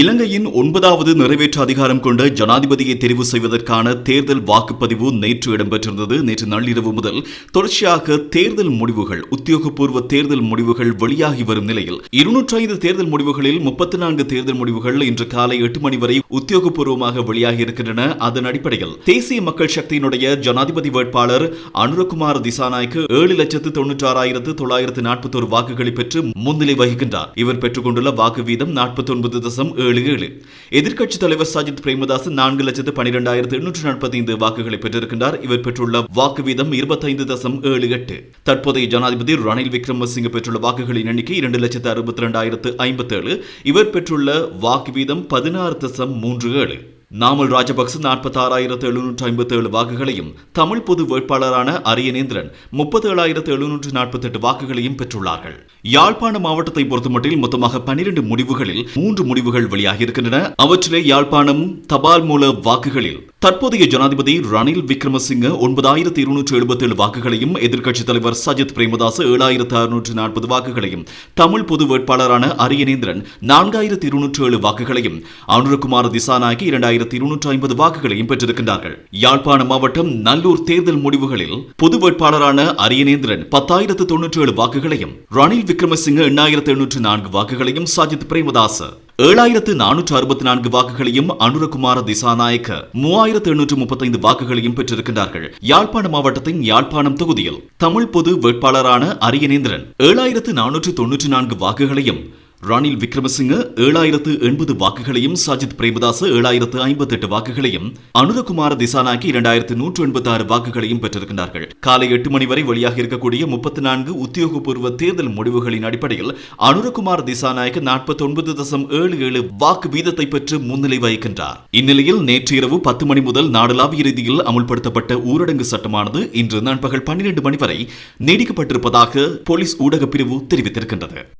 இலங்கையின் ஒன்பதாவது நிறைவேற்று அதிகாரம் கொண்ட ஜனாதிபதியை தெரிவு செய்வதற்கான தேர்தல் வாக்குப்பதிவு நேற்று இடம்பெற்றிருந்தது. நேற்று நள்ளிரவு முதல் தொடர்ச்சியாக தேர்தல் முடிவுகள் உத்தியோகபூர்வ தேர்தல் முடிவுகள் வெளியாகி வரும் நிலையில் இருநூற்றி ஐந்து தேர்தல் முடிவுகளில் முப்பத்தி நான்கு தேர்தல் முடிவுகள் இன்று காலை எட்டு மணி வரை உத்தியோகபூர்வமாக வெளியாகி இருக்கின்றன அதன் அடிப்படையில் தேசிய மக்கள் சக்தியினுடைய ஜனாதிபதி வேட்பாளர் அனுரகுமார் திசாநாய்க்கு ஏழு லட்சத்து தொன்னூற்றி ஆறாயிரத்து தொள்ளாயிரத்து நாற்பத்தோரு வாக்குகளை பெற்று முன்னிலை வகிக்கின்றார். இவர் பெற்றுக் கொண்டுள்ள வாக்கு வீதம் நாற்பத்தி ஒன்பது தசம் ஏழு ஏழு. எதிர்க்கட்சித் தலைவர் சஜித் பிரேமதாஸ் நான்கு லட்சத்து பனிரெண்டாயிரத்து எண்ணூற்று நாற்பத்தி ஐந்து வாக்குகளை பெற்றிருக்கின்றார். இவர் பெற்றுள்ள வாக்கு வீதம் இருபத்தைந்து தசம் ஏழு எட்டு. தற்போதைய ஜனாதிபதி ரணில் விக்ரமசிங்க பெற்றுள்ள வாக்குகளின் எண்ணிக்கை இரண்டு லட்சத்து அறுபத்தி இரண்டாயிரத்து ஐம்பத்தேழு. இவர் பெற்றுள்ள வாக்கு வீதம் பதினாறு தசம் மூன்று ஏழு. நாமல் ராஜபக்ச நாற்பத்தி ஆறாயிரத்து எழுநூற்று ஐம்பத்தி ஏழு வாக்குகளையும் தமிழ் பொது வேட்பாளரான அரியநேந்திரன் முப்பத்தி ஏழாயிரத்து எழுநூற்று நாற்பத்தி எட்டு வாக்குகளையும் பெற்றுள்ளார்கள். யாழ்ப்பாண மாவட்டத்தை பொறுத்தமட்டில் மொத்தமாக பனிரெண்டு முடிவுகளில் மூன்று முடிவுகள் வெளியாகியிருக்கின்றன. அவற்றிலே யாழ்ப்பாணம் தபால் மூல வாக்குகளில் தற்போதைய ஜனாதிபதி ரணில் விக்ரமசிங்க ஒன்பதாயிரத்தி இருநூற்று எழுபத்தி ஏழு வாக்குகளையும் எதிர்க்கட்சித் தலைவர் சஜித் பிரேமதாஸ் ஏழாயிரத்து அறுநூற்று நாற்பது வாக்குகளையும் தமிழ் பொது வேட்பாளரான அரியநேந்திரன் நான்காயிரத்து இருநூற்று ஏழு வாக்குகளையும் அனுரகுமார் திசாநாயகி இரண்டாயிரத்து இருநூற்று ஐம்பது வாக்குகளையும் பெற்றிருக்கின்றார்கள். யாழ்ப்பாண மாவட்டம் நல்லூர் தேர்தல் முடிவுகளில் பொது வேட்பாளரான அரியநேந்திரன் பத்தாயிரத்து தொன்னூற்றி ஏழு வாக்குகளையும் ரணில் விக்ரமசிங்க எண்ணாயிரத்து எண்ணூற்று நான்கு வாக்குகளையும் சஜித் பிரேமதாஸ் ஏழாயிரத்து நானூற்று அறுபத்தி நான்கு வாக்குகளையும் அனுரகுமார திசாநாயக்க மூவாயிரத்து எண்ணூற்று முப்பத்தைந்து வாக்குகளையும் பெற்றிருக்கின்றார்கள். யாழ்ப்பாண மாவட்டத்தின் யாழ்ப்பாணம் தொகுதியில் தமிழ் பொது வேட்பாளரான அரியநேந்திரன் ஏழாயிரத்து நானூற்று தொன்னூற்று நான்கு வாக்குகளையும் ரணில் விக்ரமசிங்க ஏழாயிரத்து எண்பது வாக்குகளையும் சஜித் பிரேமதாஸ் ஏழாயிரத்து ஐம்பத்தி எட்டு வாக்குகளையும் அனுரகுமார திசானாக்கி இரண்டாயிரத்து நூற்று எண்பத்தி ஆறு வாக்குகளையும் பெற்றிருக்கின்றார்கள். காலை எட்டு மணி வரை வெளியாக இருக்கக்கூடிய முப்பத்தி நான்கு உத்தியோகபூர்வ தேர்தல் முடிவுகளின் அடிப்படையில் அனுரகுமார் திசாநாயக்க நாற்பத்தி ஒன்பது தசம் ஏழு ஏழு வாக்கு வீதத்தை பெற்று முன்னிலை வகிக்கின்றார். இந்நிலையில் நேற்று இரவு பத்து மணி முதல் நாடளாவிய ரீதியில் அமுல்படுத்தப்பட்ட ஊரடங்கு சட்டமானது இன்று நண்பகல் பன்னிரண்டு மணி வரை நீடிக்கப்பட்டிருப்பதாக போலீஸ் ஊடகப் பிரிவு தெரிவித்திருக்கின்றது.